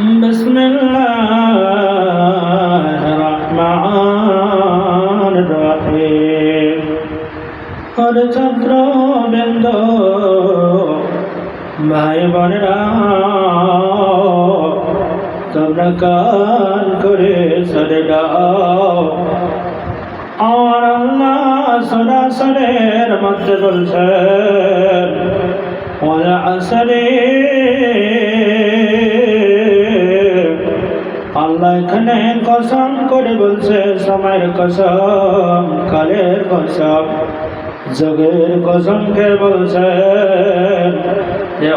بسم الله الرحمن الرحيم হর ছাত্র বৃন্দ ভাই বোনেরা তোমরা কান করে সরে দাও আমার আল্লাহ সরাসরের মধ্যে বলছেন ওলা আসরে আল্লাহ কসম করে বলছে, সময়ের কসম, কালের কসম, যোগের কসমকে বলছে যে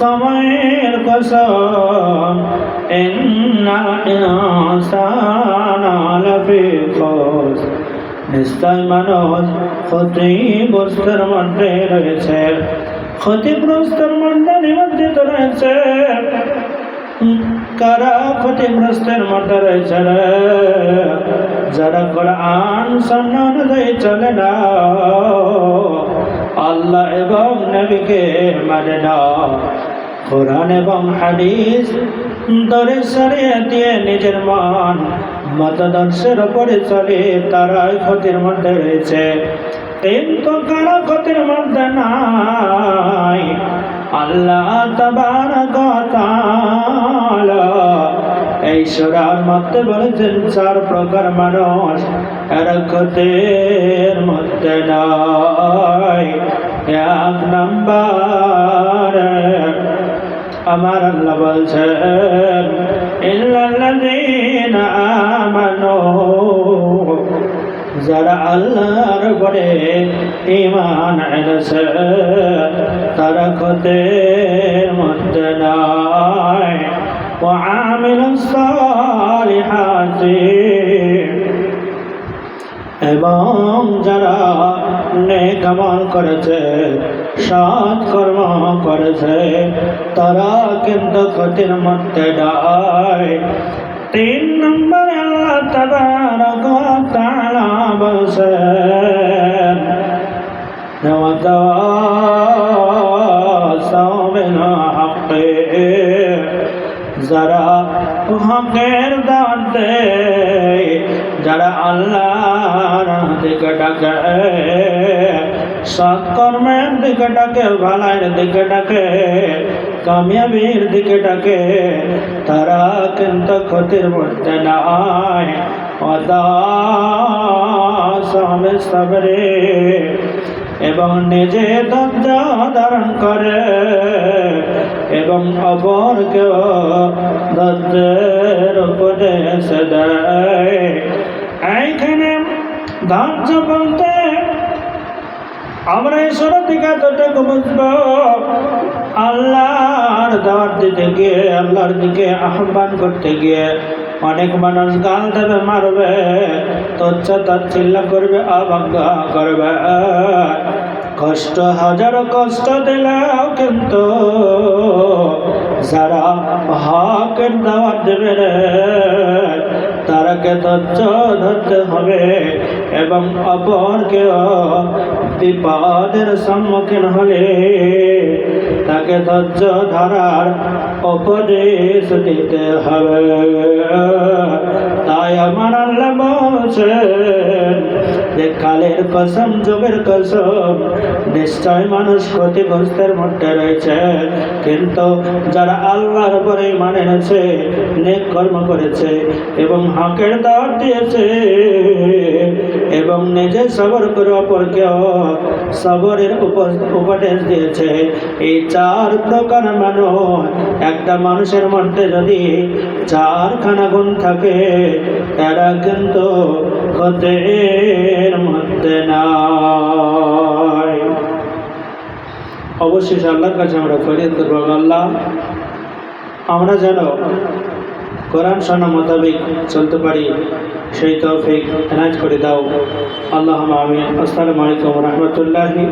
সময়ের কসম নিশ্চয় মানুষ ক্ষতিগ্রস্তের মধ্যে রয়েছে, ক্ষতিগ্রস্তের মধ্যে নিমজ্জিত রয়েছে। কারা ক্ষতিগ্রস্তের মধ্যে রয়েছে? যারা কোরআন সন্ন্য অনুযায়ী চলে না, আল্লাহ এবং নবীকে মানে না। কোরআন এবং হাদিস দরে সরিয়ে দিয়ে নিজের মন মতদর্শের ওপরে চলে তারাই ক্ষতির মধ্যে রয়েছে। কিন্তু কারও ক্ষতির মধ্যে নাই। আল্লাহ এই সুরার মধ্যে বলেছেন, চার প্রকার মানুষ এর মধ্যে নাই। এক নম্বর, আমার আল্লাহ বলছেন, ইল্লাল্লাযীনা আল্লাহর উপরে ইমান এনেছে তারা ক্ষতের মধ্যে নাই وعاملوا الصالحات এবং যারা নেক আমল করেছে সৎ কর্ম করেছে তারা কিন্তু ক্ষতির মধ্যে যায় তিন নম্বর আল্লাহ তাবারক ওয়া তাআলা বলছেন وتواصوا بالحق যারা হকের দাওয়াত দেয় যারা আল্লাহর দিকে ডাকে সৎকর্মের দিকে ডাকে ভালাইয়ের দিকে ডাকে কামিয়াবির দিকে ডাকে, তারা কিন্তু ক্ষতির মধ্যে নাই। অদাসবে সবরে, এবং নিজে ধৈর্য ধারণ করে, এবং অপরকেও ধৈর্যের উপদেশ দেয়। এইখানে ধৈর্য বলতে আমরা এই ঈশ্বরের দিকে এতটুকু বুঝব, আল্লাহর দাওয়াত দিতে গিয়ে, আল্লাহর দিকে আহ্বান করতে গিয়ে অনেক মানুষ গাল দেবে, মারবে তচ্ছা তাচ্ছিল্য করবে, অবজ্ঞা করবে। কষ্ট, হাজারো কষ্ট দিলেও কিন্তু যারা হকের দাওয়াত দেবে রে, তারাকে ধৈর্য ধরতে হবে এবং অপরকেও বিপদের সম্মুখীন হলে তাকে ধৈর্য ধরার উপদেশ দিতে হবে। তাই আমার আল্লাহ বলছেন যে কালের কসম, যুগের কসম। নিশ্চয় মানুষ ক্ষতিগ্রস্তের মধ্যে রয়েছে। কিন্তু যারা আল্লাহর উপরে মানে এনেছে, নেক কর্ম করেছে এবং হকের দাওয়াত দিয়েছে এবং নিজে সবর করে অপরকেও সবরের উপ- উপদেশ দিয়েছে, এই চার প্রকার মানুষ, একটা মানুষের মধ্যে যদি চারখানা গুণ থাকে, তারা কিন্তু ক্ষতের মধ্যে নাই। আল্লাহর কাছে আমরা ফরিয়াদ করব আল্লাহ, আমরা যেন কোরআন শোনা মোতাবেক চলতে পারি, সেই তৌফিক এনাজ করে দাও। আল্লাহ আমিন। আসসালামু আলাইকুম রহমতুল্লাহি